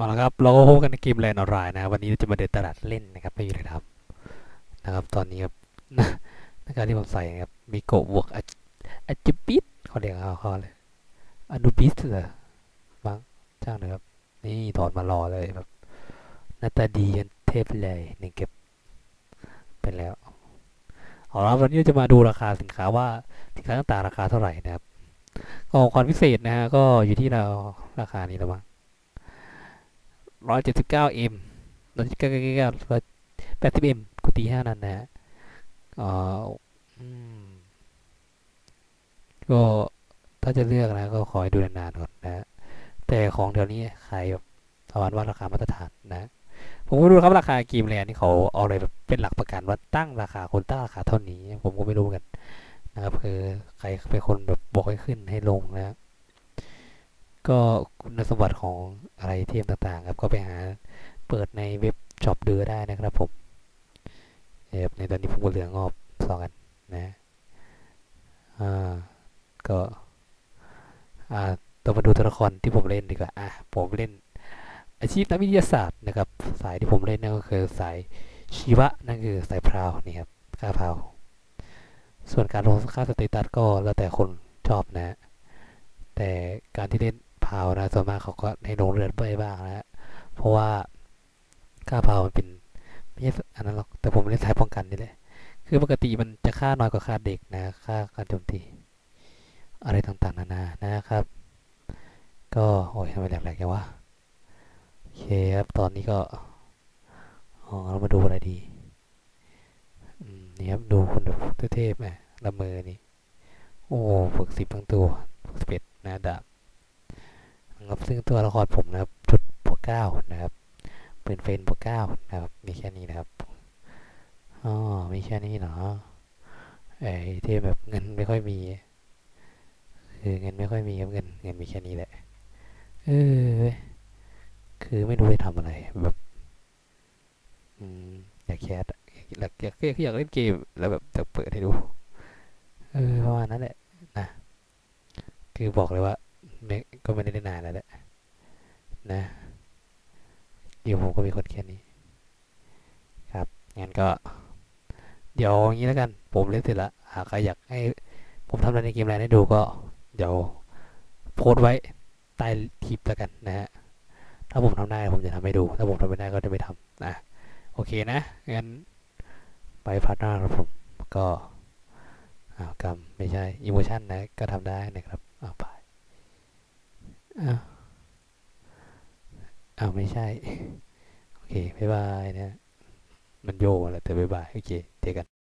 เอาละครับเราก็พบกันในเกมแลนด์ออนไลน์นะวันนี้จะมาเดินตลาดเล่นนะครับไม่มีอะไรับนะครับ ตอนนี้ครับนักการที่ผมใส่นะครับมีโกบวกอจิปิสเขาเรียกเขาเขาเลยอนุบิสเหรอบัางจ้างเลยครับ นี่ถอดมารอเลยแบบหน้าตาดีเทพเลยหนึ่งเก็บไปแล้วเอาละวันนี้จะมาดูราคาสินค้าว่าสินค้าต่างราคาเท่าไหร่นะครับของความพิเศษนะฮะก็อยู่ที่เราราคานี้แล้วบ้ง 179m 179 180m กูตีห้านั่นนะฮะก็ถ้าจะเลือกนะก็ขอให้ดูนานๆก่อนนะแต่ของแถวนี้ขายแบบประมาณว่าราคามาตรฐานนะ ผมก็ไม่รู้ครับราคากีมแลนนี่เขาเอาอะไรแบบเป็นหลักประกันว่าตั้งราคาคนตั้งราคาเท่านี้ ผมก็ไม่รู้กันนะครับคือใครเป็นคนแบบบอกให้ขึ้นให้ลงนะ ก็คุณสมบัติของอะไรเทียมต่างๆครับก็ไปหาเปิดในเว็บช็อปเดูได้นะครับผมเอฟในตอนนี้ผมก็เหลืองอบสองกันนะอ่าก็อ่าต้องมาดูตัวละครที่ผมเล่นดีกว่าอะผมเล่นอาชีพนักวิทยาศาสตร์นะครับ สายที่ผมเล่นนั่นก็คือสายชีวะนั่นคือสายพราวนี่ครับค่าพราวส่วนการลงค่าสเตตัสก็แล้วแต่คนชอบนะ แต่การที่เล่น พานะส่วนมากเขาก็ให้ลงเรือนไปบ้างนะฮะเพราะว่าค่าพามันเป็นไม่ใช่อันนั้นหรอก แต่ผมเล่นสายป้องกันนี่แหละ คือปกติมันจะค่าน้อยกว่าค่าเด็กนะ ค่าการโจมตี อะไรต่างๆนานา นะครับ ก็โอ้ยทำไมแหลกๆอย่างวะ โอเคครับ ตอนนี้ก็อ๋อเรามาดูอะไรดีอืมนี่ครับดูคนแบบเทพๆไหมละเมอนี่ โอ้ฝึกสิบทั้งตัวฝึกสิบเอ็ดนะดาบ ครับซึ่งตัวละครผมนะครับชุดบวกเก้านะครับปืนเฟนบวกเก้านะครับมีแค่นี้นะครับอ๋อมีแค่นี้เนาะไอ้ที่แบบเงินไม่ค่อยมี คือเงินไม่ค่อยมีครับเงินเงินมีแค่นี้แหละเออคือไม่รู้จะทำอะไรแบบอืมอยากแคสอยากอยากอยากเล่นเกมแล้วแบบจะเปิดให้ดู เออประมาณนั้นแหละนะคือบอกเลยว่า ก็ไม่ได้ได้นานแล้วแหละนะอยู่ผมก็มีคนแค่นี้ ครับงั้นก็ เดี๋ยวอย่างนี้แล้วกัน ผมเล่นเสร็จล้วหากใครอยากให้ผมทำอะไรในเกมอะไรให้ดูก็ เดี๋ยวโพสไว้ใต้คลิปแล้วกันนะฮะถ้าผมทำได้ผมจะทำให้ดู ถ้าผมทำไม่ได้ก็จะไม่ทำนะโอเคนะงั้นไปพาร์ทหน้าครับผมก็อ้าวกรรมไม่ใช่อิโมชันนะก็ทำได้นะครับ อ้าวอ้าวไม่ใช่ โอเค บ๊ายบายนะ มันโยงแหละแต่บ๊ายบาย โอเคเจอกัน